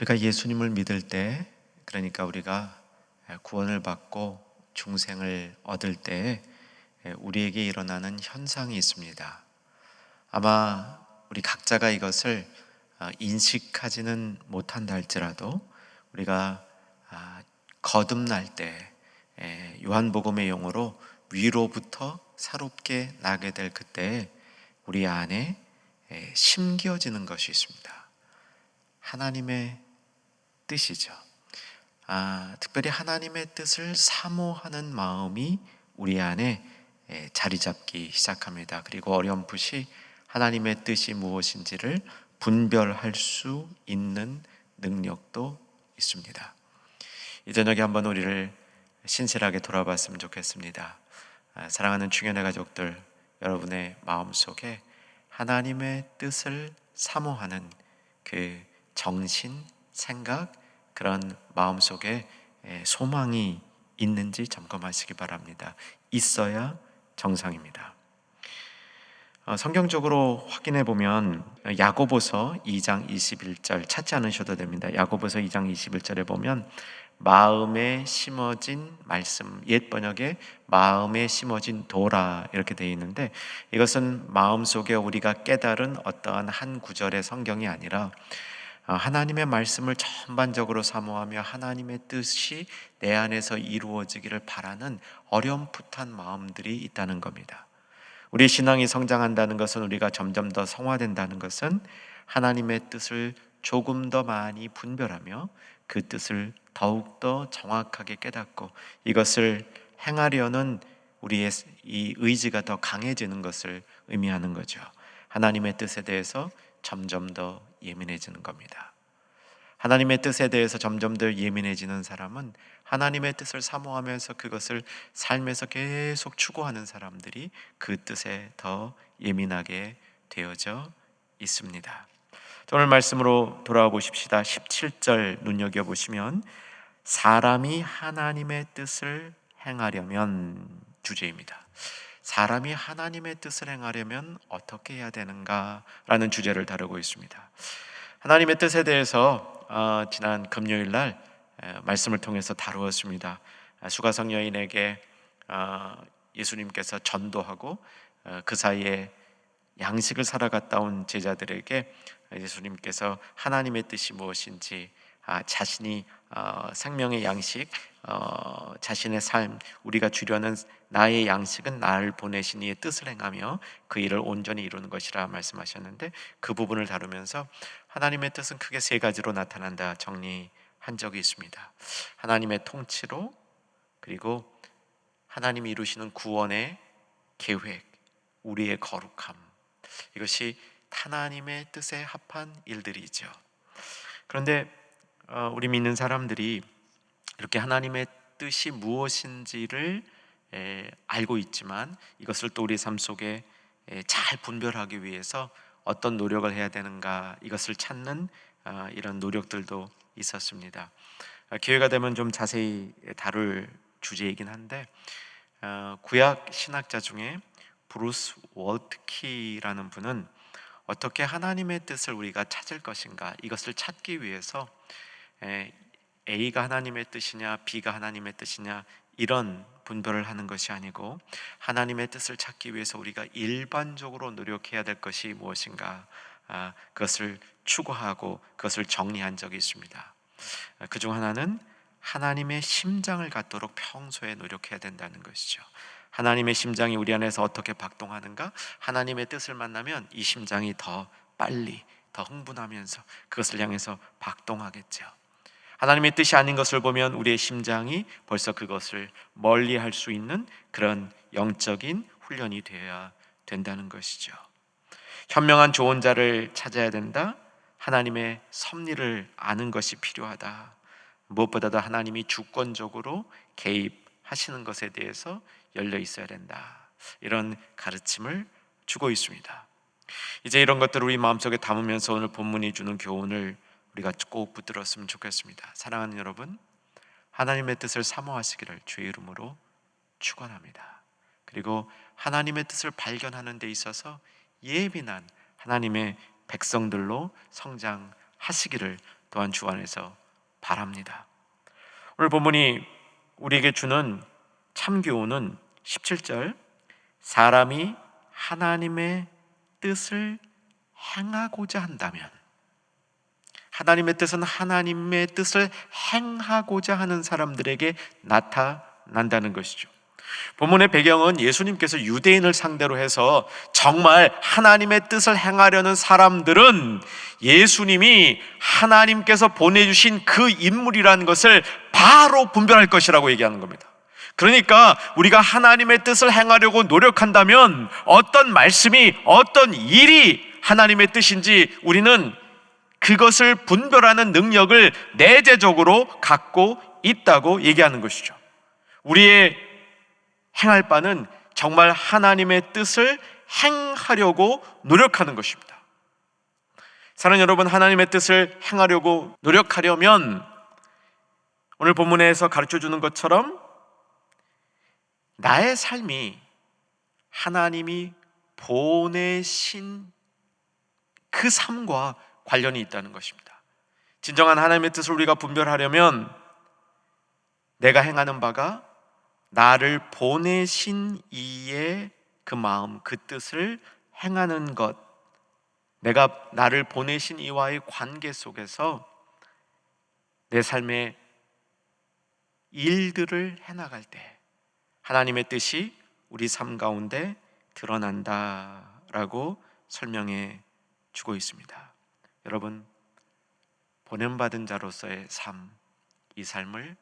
우리가 예수님을 믿을 때, 그러니까 우리가 구원을 받고 중생을 얻을 때 우리에게 일어나는 현상이 있습니다. 아마 우리 각자가 이것을 어, 인식하지는 못한다 할지라도 우리가 아, 거듭날 때 요한복음의 용어로 위로부터 사롭게 나게 될 그때 우리 안에 심겨지는 것이 있습니다. 하나님의 뜻이죠. 아, 특별히 하나님의 뜻을 사모하는 마음이 우리 안에 자리 잡기 시작합니다. 그리고 어렴풋이 하나님의 뜻이 무엇인지를 분별할 수 있는 능력도 있습니다. 이 저녁에 한번 우리를 신실하게 돌아봤으면 좋겠습니다. 아, 사랑하는 중연의 가족들, 여러분의 마음 속에 하나님의 뜻을 사모하는 그 정신, 생각, 그런 마음 속에 소망이 있는지 점검하시기 바랍니다. 있어야 정상입니다. 어, 성경적으로 확인해 보면 야고보서 2장 21절 찾지 않으셔도 됩니다. 야고보서 2장 21절에 보면 마음에 심어진 말씀 옛 번역에 마음에 심어진 도라 이렇게 되어 있는데 이것은 마음 속에 우리가 깨달은 어떠한 한 구절의 성경이 아니라 어, 하나님의 말씀을 전반적으로 사모하며 하나님의 뜻이 내 안에서 이루어지기를 바라는 어렴풋한 마음들이 있다는 겁니다. 우리 신앙이 성장한다는 것은 우리가 점점 더 성화된다는 것은 하나님의 뜻을 조금 더 많이 분별하며 그 뜻을 더욱더 정확하게 깨닫고 이것을 행하려는 우리의 이 의지가 더 강해지는 것을 의미하는 거죠. 하나님의 뜻에 대해서 점점 더 예민해지는 겁니다. 하나님의 뜻에 대해서 점점 더 예민해지는 사람은 하나님의 뜻을 사모하면서 그것을 삶에서 계속 추구하는 사람들이 그 뜻에 더 예민하게 되어져 있습니다. 오늘 말씀으로 돌아와 보십시다. 17절 눈여겨 보시면 사람이 하나님의 뜻을 행하려면 주제입니다. 사람이 하나님의 뜻을 행하려면 어떻게 해야 되는가라는 주제를 다루고 있습니다. 하나님의 뜻에 대해서 어, 지난 금요일 날 말씀을 통해서 다루었습니다. 아, 수가성 여인에게 어, 예수님께서 전도하고 어, 그 사이에 양식을 사러 갔다 온 제자들에게 예수님께서 하나님의 뜻이 무엇인지 아, 자신이 어, 생명의 양식, 어, 자신의 삶, 우리가 주려는 나의 양식은 나를 보내신 이의 뜻을 행하며 그 일을 온전히 이루는 것이라 말씀하셨는데 그 부분을 다루면서 하나님의 뜻은 크게 세 가지로 나타난다 정리한 적이 있습니다. 하나님의 통치로 그리고 하나님이 이루시는 구원의 계획, 우리의 거룩함 이것이 하나님의 뜻에 합한 일들이죠. 그런데 어, 우리 믿는 사람들이 이렇게 하나님의 뜻이 무엇인지를 알고 있지만 이것을 또 우리 삶 속에 잘 분별하기 위해서 어떤 노력을 해야 되는가 이것을 찾는 어, 이런 노력들도 있었습니다. 어, 기회가 되면 좀 자세히 다룰 주제이긴 한데 구약 신학자 중에 브루스 월트키라는 분은 어떻게 하나님의 뜻을 우리가 찾을 것인가 이것을 찾기 위해서 A가 하나님의 뜻이냐 B가 하나님의 뜻이냐 이런 분별을 하는 것이 아니고 하나님의 뜻을 찾기 위해서 우리가 일반적으로 노력해야 될 것이 무엇인가 아, 그것을 추구하고 그것을 정리한 적이 있습니다. 아, 그중 하나는 하나님의 심장을 갖도록 평소에 노력해야 된다는 것이죠. 하나님의 심장이 우리 안에서 어떻게 박동하는가? 하나님의 뜻을 만나면 이 심장이 더 빨리, 더 흥분하면서 그것을 향해서 박동하겠죠. 하나님의 뜻이 아닌 것을 보면 우리의 심장이 벌써 그것을 멀리 할 수 있는 그런 영적인 훈련이 되어야 된다는 것이죠. 현명한 조언 자를 찾아야 된다. 하나님의 섭리를 아는 것이 필요하다. 무엇보다도 하나님이 주권적으로 개입하시는 것에 대해서 열려 있어야 된다. 이런 가르침을 주고 있습니다. 이제 이런 것들을 우리 마음속에 담으면서 오늘 본문이 주는 교훈을 우리가 꼭 붙들었으면 좋겠습니다. 사랑하는 여러분, 하나님의 뜻을 사모하시기를 주의 이름으로 축원합니다. 그리고 하나님의 뜻을 발견하는 데 있어서 예민한 하나님의 백성들로 성장하시기를 또한 주 안에서 바랍니다. 오늘 본문이 우리에게 주는 참 교훈은 17절 사람이 하나님의 뜻을 행하고자 한다면 하나님의 뜻은 하나님의 뜻을 행하고자 하는 사람들에게 나타난다는 것이죠. 본문의 배경은 예수님께서 유대인을 상대로 해서 정말 하나님의 뜻을 행하려는 사람들은 예수님이 하나님께서 보내주신 그 인물이라는 것을 바로 분별할 것이라고 얘기하는 겁니다. 그러니까 우리가 하나님의 뜻을 행하려고 노력한다면 어떤 말씀이 어떤 일이 하나님의 뜻인지 우리는 그것을 분별하는 능력을 내재적으로 갖고 있다고 얘기하는 것이죠. 우리의 행할 바는 정말 하나님의 뜻을 행하려고 노력하는 것입니다. 사는 여러분, 하나님의 뜻을 행하려고 노력하려면 오늘 본문에서 가르쳐 주는 것처럼 나의 삶이 하나님이 보내신 그 삶과 관련이 있다는 것입니다. 진정한 하나님의 뜻을 우리가 분별하려면 내가 행하는 바가 나를 보내신 이의 그 마음, 그 뜻을 행하는 것, 내가 나를 보내신 이와의 관계 속에서 내 삶의 일들을 해나갈 때 하나님의 뜻이 우리 삶 가운데 드러난다라고 설명해 주고 있습니다. 여러분, 보냄받은 자로서의 삶, 이 삶을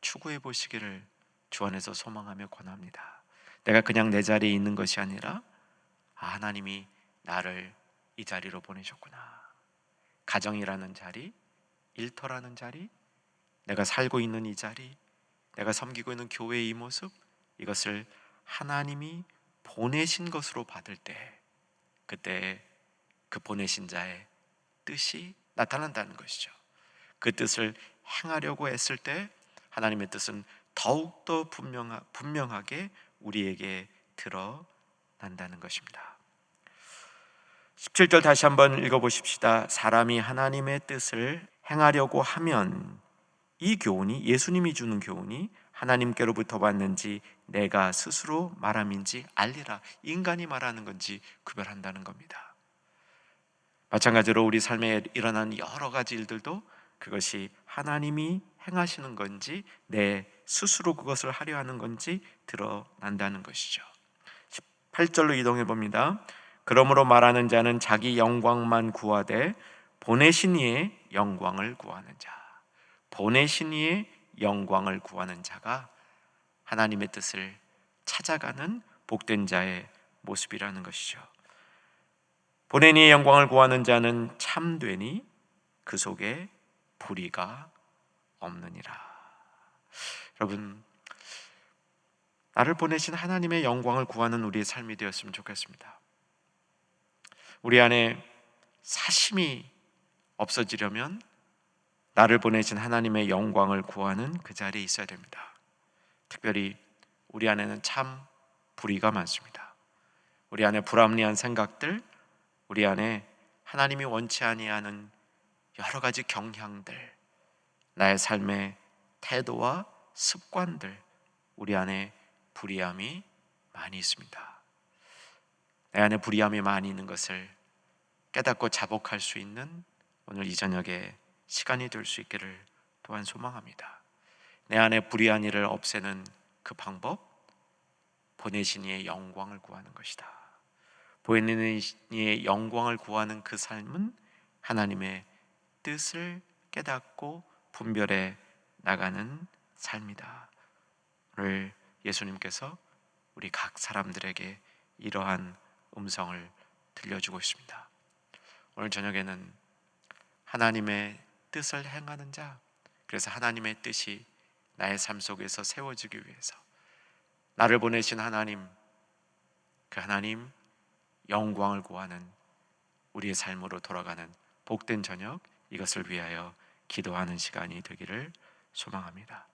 추구해 보시기를 주 안에서 소망하며 권합니다. 내가 그냥 내 자리에 있는 것이 아니라 아, 하나님이 나를 이 자리로 보내셨구나. 가정이라는 자리, 일터라는 자리, 내가 살고 있는 이 자리, 내가 섬기고 있는 교회의 이 모습, 이것을 하나님이 보내신 것으로 받을 때, 그때 그 보내신 자의 뜻이 나타난다는 것이죠. 그 뜻을 행하려고 했을 때 하나님의 뜻은 더욱더 분명하, 분명하게 우리에게 드러난다는 것입니다. 17절 다시 한번 읽어보십시다. 사람이 하나님의 뜻을 행하려고 하면 이 교훈이 예수님이 주는 교훈이 하나님께로부터 왔는지 내가 스스로 말함인지 알리라. 인간이 말하는 건지 구별한다는 겁니다. 마찬가지로 우리 삶에 일어난 여러 가지 일들도 그것이 하나님이 행하시는 건지 내 스스로 그것을 하려 하는 건지 드러난다는 것이죠. 18절로 이동해 봅니다. 그러므로 말하는 자는 자기 영광만 구하되 보내신 이의 영광을 구하는 자. 보내신 이의 영광을 구하는 자가 하나님의 뜻을 찾아가는 복된 자의 모습이라는 것이죠. 이의 영광을 구하는 자는 참되니 그 속에 불의가 없느니라. 여러분, 나를 보내신 하나님의 영광을 구하는 우리의 삶이 되었으면 좋겠습니다. 우리 안에 사심이 없어지려면 나를 보내신 하나님의 영광을 구하는 그 자리에 있어야 됩니다. 특별히 우리 안에는 참 불의가 많습니다. 우리 안에 불합리한 생각들, 우리 안에 하나님이 원치 아니하는 여러 가지 경향들, 나의 삶의 태도와 습관들, 우리 안에 불의함이 많이 있습니다. 내 안에 불의함이 많이 있는 것을 깨닫고 자복할 수 있는 오늘 이 저녁에 시간이 될 수 있기를 또한 소망합니다. 내 안에 불의한 일을 없애는 그 방법, 보내신 이의 영광을 구하는 것이다. 보내는 이의 영광을 구하는 그 삶은 하나님의 뜻을 깨닫고 분별해 나가는 삶이다. 오늘 예수님께서 우리 각 사람들에게 이러한 음성을 들려주고 있습니다. 오늘 저녁에는 하나님의 뜻을 행하는 자, 그래서 하나님의 뜻이 나의 삶 속에서 세워지기 위해서 나를 보내신 하나님, 그 하나님 영광을 구하는 우리의 삶으로 돌아가는 복된 저녁 이것을 위하여 기도하는 시간이 되기를 소망합니다.